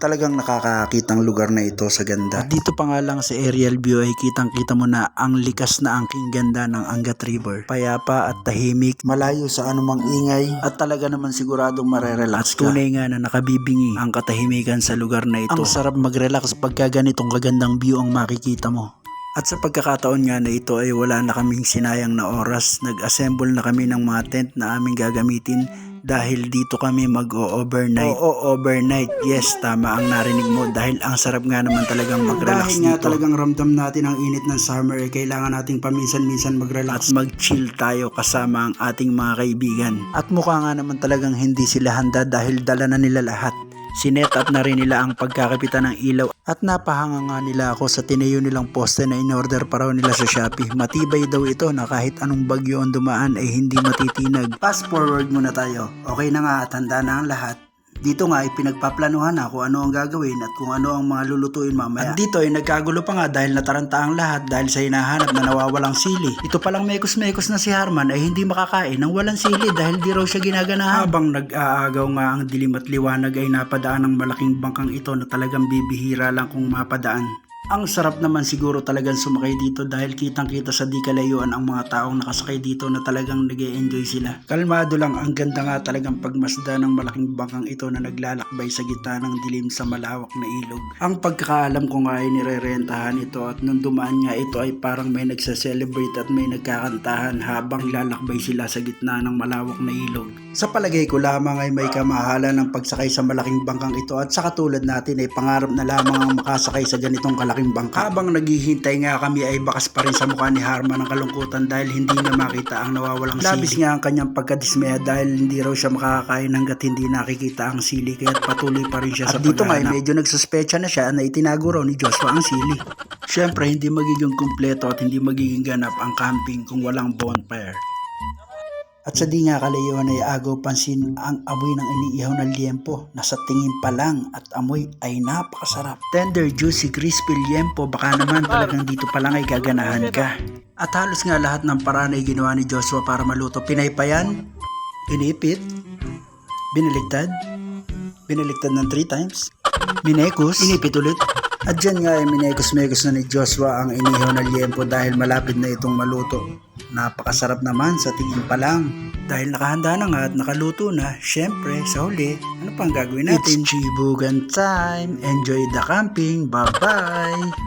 Talagang nakakakitang lugar na ito sa ganda. At dito pa nga lang sa aerial view ay kitang kita mo na ang likas na angking ganda ng Angat River. Payapa at tahimik, malayo sa anumang ingay at talaga naman siguradong marerelax ka. Tunay nga na nakabibingi ang katahimikan sa lugar na ito. Ang sarap mag-relax pagka ganitong kagandang view ang makikita mo. At sa pagkakataon nga na ito ay wala na kaming sinayang na oras. Nag-assemble na kami ng mga tent na aming gagamitin dahil dito kami mag-o-overnight. Oo, overnight. Yes, tama ang narinig mo dahil ang sarap nga naman talagang mag-relax Dahil dito. nga talagang ramdam natin ang init ng summer, eh, kailangan nating paminsan-minsan at mag-relax. mag-chill tayo kasama ang ating mga kaibigan. At mukha nga naman talagang hindi sila handa dahil dala na nila lahat. Sinet up na rin nila ang pagkakapitan ng ilaw at napahanga nga nila ako sa tinayo nilang poste na in-order pa raw nila sa Shopee. Matibay daw ito na kahit anong bagyo ang dumaan ay hindi matitinag. Fast forward muna tayo. Okay na nga at handa na ang lahat. Dito nga ay pinagpaplanuhan na kung ano ang gagawin at kung ano ang mga lulutuin mamaya. At dito ay nagkagulo pa nga dahil nataranta ang lahat dahil sa hinahanap na nawawalang sili. Ito palang mekos-mekos na si Harman ay hindi makakain ng walang sili dahil di raw siya ginaganahan. Habang nag-aagaw nga ang dilim at liwanag ay napadaan ng malaking bangkang ito na talagang bibihira lang kung mapadaan. Ang sarap naman siguro talagang sumakay dito dahil kitang kita sa di kalayuan ang mga taong nakasakay dito na talagang nag enjoy sila. Kalmado lang ang ganda nga talagang pagmasda ng malaking bangkang ito na naglalakbay sa gitna ng dilim sa malawak na ilog. Ang pagkakaalam ko nga ay nirerentahan ito at nung dumaan nga ito ay parang may nagsa-celebrate at may nagkakantahan habang lalakbay sila sa gitna ng malawak na ilog. Sa palagay ko lamang ay may kamahalan ng pagsakay sa malaking bangkang ito at sa katulad natin ay pangarap na lamang ang makasakay sa ganitong kalaking bangka. Habang naghihintay nga kami ay bakas pa rin sa mukha ni Harman ang kalungkutan dahil hindi niya makita ang nawawalang Labis nga ang kanyang pagkadismaya dahil hindi raw siya makakakain hanggat hindi nakikita ang sili kaya patuloy pa rin siya At sa dito nga medyo nagsuspecha na siya na itinago raw ni Joshua ang sili. Siyempre, hindi magiging kumpleto at hindi magiging ganap ang camping kung walang bonfire. At sa di nga kalayuan ay agaw pansin ang amoy ng iniihaw na liempo na sa tingin pa lang at amoy ay napakasarap. Tender, juicy, crispy liempo baka naman talagang dito pa lang ay gaganahan ka. At halos nga lahat ng paraan ay ginawa ni Joshua para maluto. Pinaypayan, inipit, biniligtad, biniligtad ng 3 times, minekos, inipit ulit. At dyan nga ay minekos-mekos na ni Joshua ang inihaw na liempo dahil malapit na itong maluto. Napakasarap naman sa tingin pa lang. Dahil nakahanda na nga at nakaluto na, syempre sa huli, ano pang gagawin natin? It's Chibugan time! Enjoy the camping! Bye-bye!